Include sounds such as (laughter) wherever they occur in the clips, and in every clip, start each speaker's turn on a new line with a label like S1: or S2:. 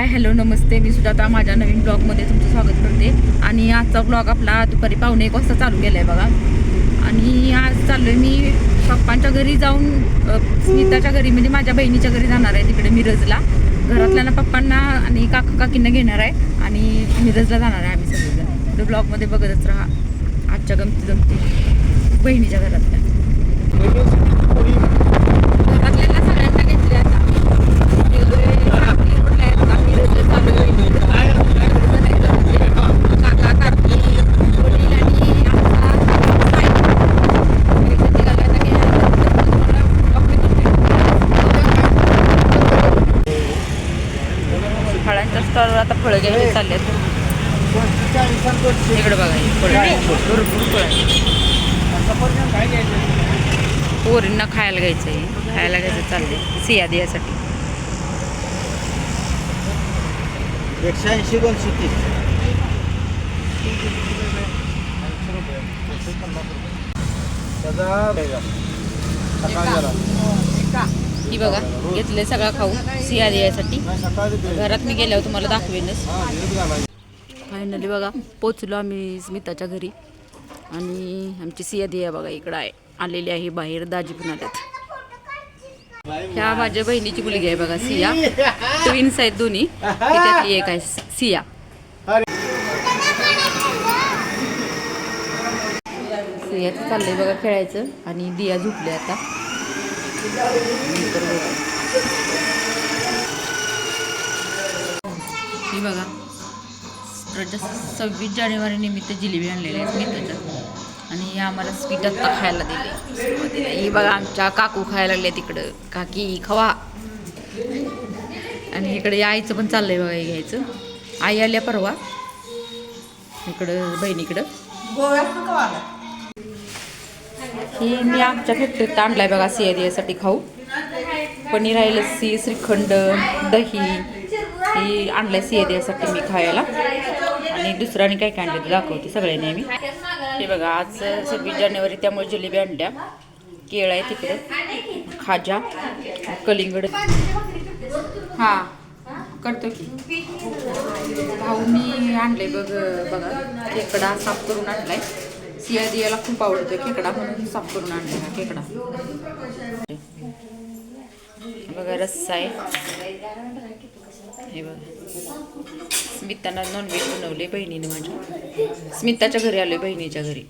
S1: Hi hello नमस्ते. मी सुजाता माझ्या नवीन ब्लॉगमध्ये तुमचं स्वागत करते. आणि आजचा ब्लॉग आपला दुपारी पावणे एक वाजता चालू केला आहे बघा. आणि आज चाललोय मी पप्पांच्या घरी जाऊन स्मिताच्या घरी म्हणजे माझ्या बहिणीच्या घरी जाणार आहे तिकडे मिरजला. घरातल्या पप्पांना आणि काका काकींना घेणार आहे. आणि मिरजला जाणार आहे आम्ही सगळेजण. तर ब्लॉगमध्ये बघतच राहा. आजच्या गमती जमती बहिणीच्या घरातल्या सगळ्यांना घेतले आता काका काकी वडील आणि फळांच्या स्टॉलवर आता फळं घ्यायचे चालले इकडे बघा. पोरींना खायला घ्यायचं आहे खायला घ्यायचं चाललंय. सिया दियासाठी.
S2: एकशे ऐंशी दोनशे तीस.
S1: ही बघा घेतले सगळा खाऊ सिया दियासाठी. घरात मी गेल्यावर तुम्हाला दाखवेनच. फायनली बघा पोचलो आम्ही स्मिताच्या घरी. आणि आमची सिया दिया बघा इकडं आहे. आलेली आहे बाहेर दाजी पण आल्यात. ह्या माझ्या बहिणीची मुलगी आहे बघा सिया. ट्विन्स आहेत दोन्ही. त्याच्यातली एक आहे सिया. सिया चाललंय बघा खेळायचं आणि दिया झोपले आता. ही बघा प्रजा सव्वीस जानेवारी निमित्त जिलेबी आणलेली मी त्याच्यात. आणि हे आम्हाला स्वीट आत्ता खायला दिले. सुरुवातीला. ही बघा आमच्या काकू खायला लागले तिकडं. काकी खवा. आणि इकडे आईचं पण चाललंय बघा घ्यायचं. आई आल्या परवा. इकडं बहिणीकडं. ही मी आमच्या फॅक्टरीत आणलाय बघा सियासाठी खाऊ. पनीर आहे लस्सी श्रीखंड दही. ही आणलंय देवासाठी मी खायला. आणि दुसऱ्याने काय काय आणलं दाखवते सगळ्यांनी आम्ही. हे बघा आज सव्वीस जानेवारी त्यामुळे जिलेबी आणल्या. केळ आहे तिकडे. खाजा. कलिंगड. हां करतो की. भाऊ मी आणले बघ बघा. खेकडा साफ करून आणलाय. सिया दियाला खूप आवडतो खेकडा म्हणून साफ करून आणलाय हा खेकडा. बघा रस्सा आहे. हे बघा. स्मिताना नॉनव्हेज बनवले बहिणीने माझ्या. स्मिताच्या घरी आले बहिणीच्या घरी.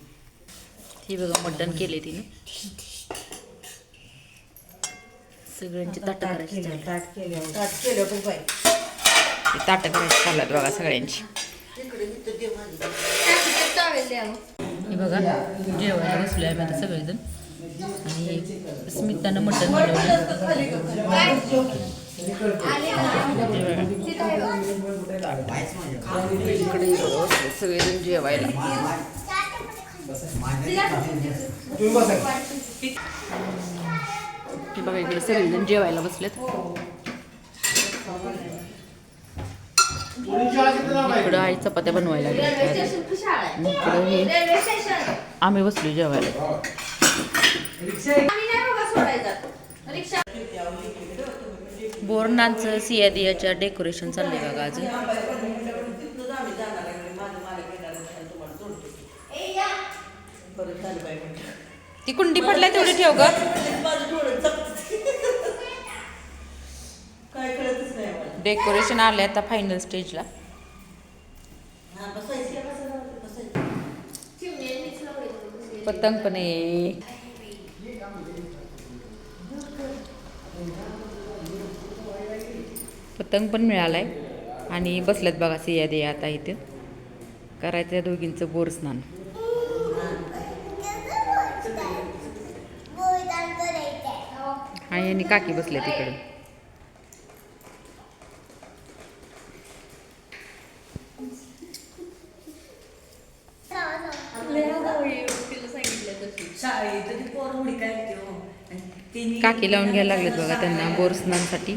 S1: ही बघा मटण केले तिने. सगळ्यांची ताटं करायची. ही ताटं करायची चालत बघा सगळ्यांची. हे बघा जेवायला बसलो आहे आता सगळेजण. आणि स्मितानं मटण बनवलं इकडे सगळेजण जेवायला हे बघा इकडे सगळेजण जेवायला. बसलेत इकडं आई चपात्या बनवायला इकडं हे आम्ही बसलो जेवायला बोरनाचं सियादियाच्या डेकोरेशन चाललंय बघा अजून. ती कुंडी पडलाय तेवढी ठेव ग. डेकोरेशन आलंय आता फायनल स्टेजला पतंग पण आहे. पतंग पण मिळालाय. आणि बसल्यात बघा सिया दे आता इथे. करायचं या दोघींचं बोर स्नान. आणि काकी बसल्या तिकडे
S2: हो. तिन्ही
S1: काकी लावून घ्यायला लागलेत बघा त्यांना बोर स्नानसाठी.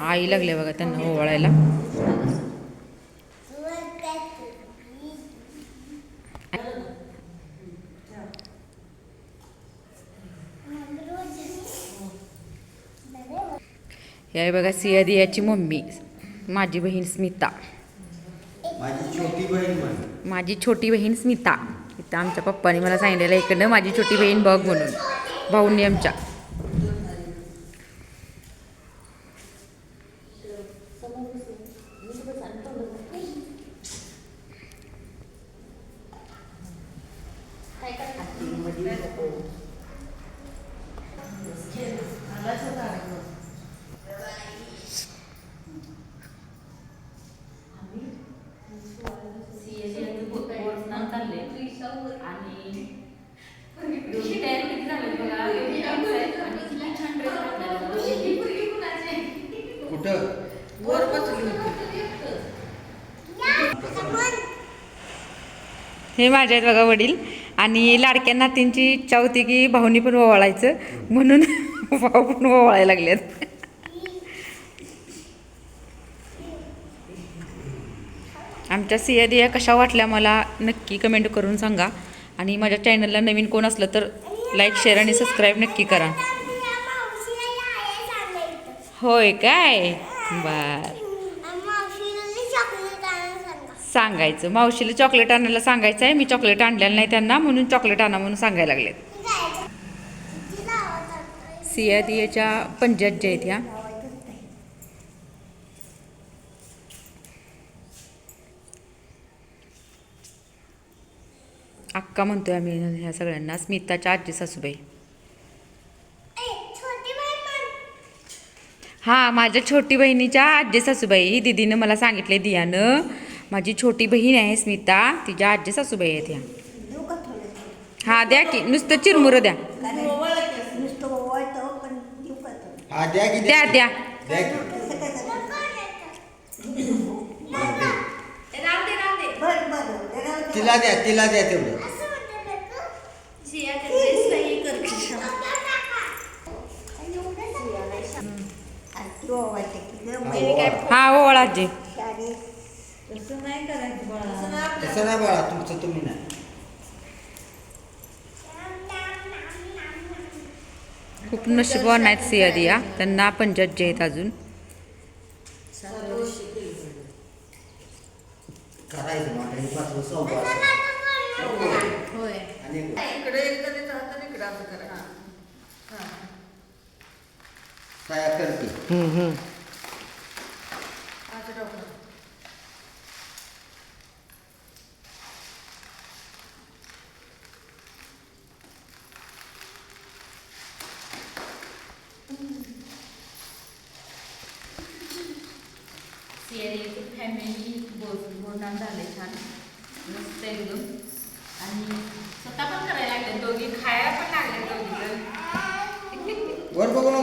S1: आई लागले बघा त्यांना ओवाळायला. हे बघा सिया दियाची मम्मी माझी बहीण स्मिता.
S3: माझी छोटी बहीण म्हण
S1: माझी छोटी बहीण स्मिता. इथं आमच्या पप्पाने मला सांगितलेलं इकडनं माझी छोटी बहीण बघ म्हणून. भाऊनी आमच्या. हे माझे आहेत बघा वडील. आणि लाडक्या नातींची इच्छा होती की भाऊनी पण ओवाळायचं. म्हणून (laughs) भाऊ पण ओवाळायला लागलेत. आमच्या सिया दिया कशा वाटल्या मला नक्की कमेंट करून सांगा. आणि माझ्या चॅनलला नवीन कोण असलं तर लाईक शेअर आणि सबस्क्राईब नक्की करा. होय काय? बर. सांगायचं. मावशीला चॉकलेट आणायला सांगायचं आहे. मी चॉकलेट आणलेलं नाही त्यांना म्हणून चॉकलेट आणा म्हणून सांगायला लागलेत. सियादियाच्या पंजात ज्या आहेत ह्या अक्का म्हणतोय आम्ही ह्या सगळ्यांना स्मिताच्या आजी सासूबाई. हा माझ्या छोटी बहिणीच्या आजी सासूबाई. दिदीनं मला सांगितले दियानं. माझी छोटी बहीण आहे स्मिता तिच्या आजी सासूबाई आहेत ह्या हा द्या की नुसतं चिरमुरं द्या.
S3: हा द्या की
S1: द्या द्या
S3: द्या. की. तिला द्या तिला द्या तेवढं.
S1: हा ओळ आजी
S2: तसं नाही करायचं बाळा.
S3: तसं नाही बाळा तुमचं तुम्ही नाही.
S1: खूप नशिबवान आहेत सिया दिया त्यांना पंजाब जे आहेत अजून.
S3: करायचं माझ्या हे पाचवं सव्वा
S2: होय.
S3: आणि एक-
S2: इकडे एकदा देत हात आणि इकडे असं करा. हा.
S3: काय करते
S2: असं डोकं
S1: फॅमिली बोलणं झाले छान मस्त एकदम आणि स्वतः पण करायला लागले दोघी खायला पण लागले दोघी जण
S3: वर बघू नको बाळा डोळ्यात आहे
S1: फायनली
S4: त्याला चॉकलेट गोळा एक सांडू नको
S1: गोळा करा ते एकच काम आहे सगळ्यांना.
S4: चॉकलेट गोळा करा
S1: फायनली झाले पोर पोरीचं तुम्हाला माझा आजचा ब्लॉग कसा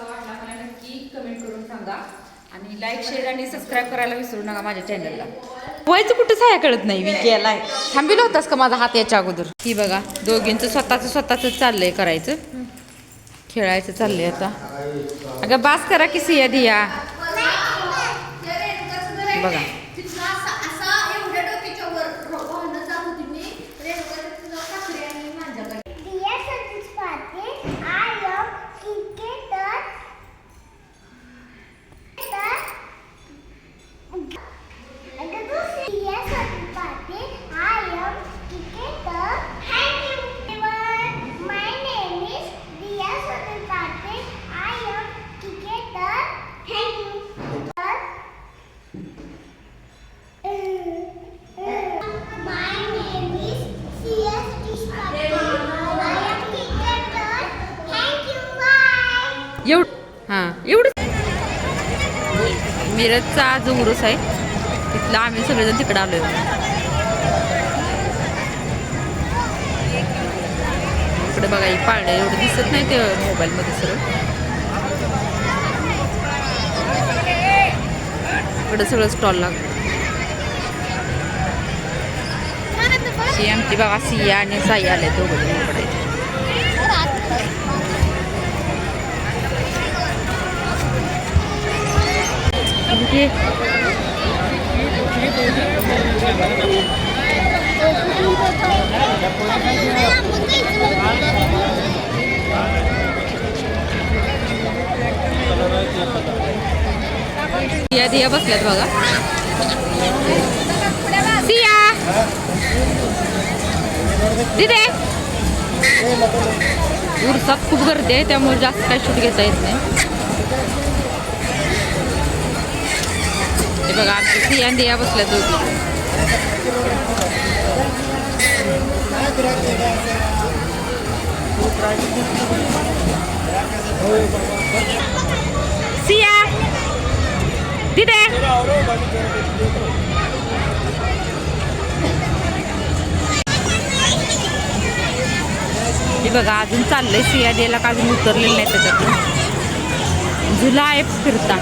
S1: वाटला मला नक्की कमेंट करून सांगा. आणि लाईक शेअर आणि सबस्क्राईब करायला विसरू नका माझ्या चॅनलला व्हायचं कुठं साया कळत नाही मी गेलाय थांबिल होतास का माझा हात याच्या अगोदर? ही बघा दोघींचं स्वतःचं स्वतःच चाललंय करायचं. खेळायचं चाललंय आता. अगं बास करा की सिया दिया. बघा. एवढ हां एवढं मिरजचा जो उरूस आहे. तिथला आम्ही सगळेजण तिकडं आलो इकडे बघा ही पाळणे एवढं दिसत नाही ते मोबाईलमध्ये सगळं. इकडं सगळं स्टॉल लागतं आमची बघा सिया आणि साई आले दोघं इकडे. म्हणजे सिया दिया बसल्यात बघा सिया। दिदे। गर्दी काही शूट घेता नाही हे बघा आमची सिया दिया बसल्या दोघी. सिया दिदे हे बघा अजून चाललंय सिया द्यायला का अजून उतरलेलं नाही त्याच्यातून. झुला आहे फिरता.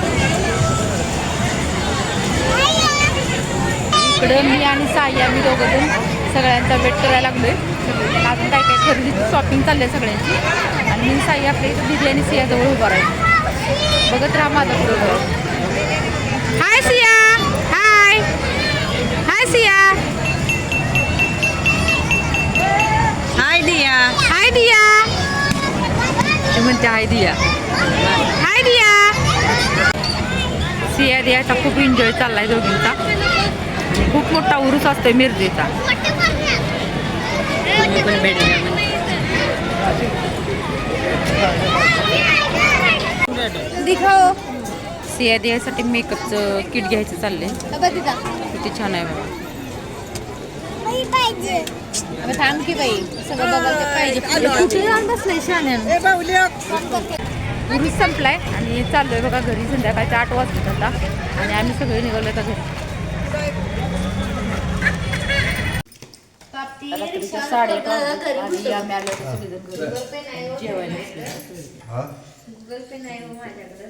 S1: इकडं मी आणि साई आम्ही दोघं जण सगळ्यांचा वेट करायला लागलोय. अजून काय काय खरेदी शॉपिंग चालली आहे सगळ्यांची. आणि मी साई आपल्या इथं दिदी आणि सियाजवळ उभा राहील. बघत राहा माझा program hi Siya hi. Hi Siya.
S2: Hi Diya.
S1: Hi Diya. ते म्हणते हाय दिया. हाय दिया. सिया दियाचा खूप एन्जॉय चाललाय दोघींचा. खूप मोठा उरूस असतोय मिरजेचा.
S2: तुम्ही पण भेट द्या म्हणे.
S4: दिखाओ.
S1: सिया दियासाठी मेकअपचं किट घ्यायचं चाललंय. किती छान आहे
S4: थांब की बाई. सगळं
S1: उरूस संपलाय आणि चाललोय बघा घरी. संध्याकाळचे आठ वाजतात आता. आणि आम्ही सगळे निघालोय आता घरी. रात्रीचे आणि आम्ही आलो होतो सगळेजण घरी जेवायला
S4: गुगल पे नाही हो माझ्याकडे.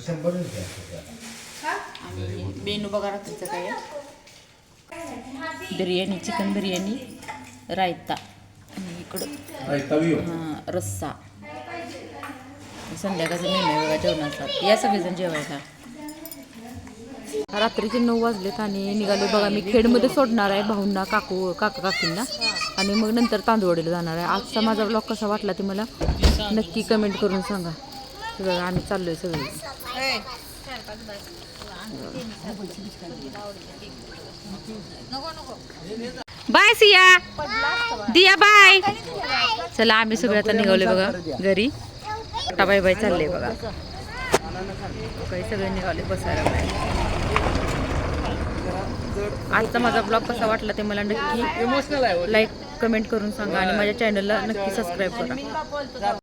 S3: शंभर
S1: आणि मेनू बघा रात्रीचं काय आहे. बिर्याणी चिकन बिर्याणी रायता. आणि इकडं हां. रस्सा. संध्याकाळचं मेनू आहे बघा जेवणाचा. या सगळेजण जेवायला. रात्रीचे नऊ वाजलेत आणि निघालो बघा मी खेडमध्ये सोडणार आहे भाऊंना काकू काका काकींना. आणि मग नंतर तांदूळवाडीला जाणार आहे. आजचा माझा ब्लॉग कसा वाटला ते मला नक्की कमेंट करून सांगा. बघा आम्ही चाललोय सगळे. बाय सिया. दिया बाय. चला आम्ही सगळे आता निघावले बघा घरी. आता बाय बाय चालले बघा. काही सगळे निघाले बसायला आजचा माझा ब्लॉग कसा वाटला ते मला नक्की लाईक कमेंट करून सांगा आणि माझ्या चॅनलला नक्की सबस्क्राईब करा.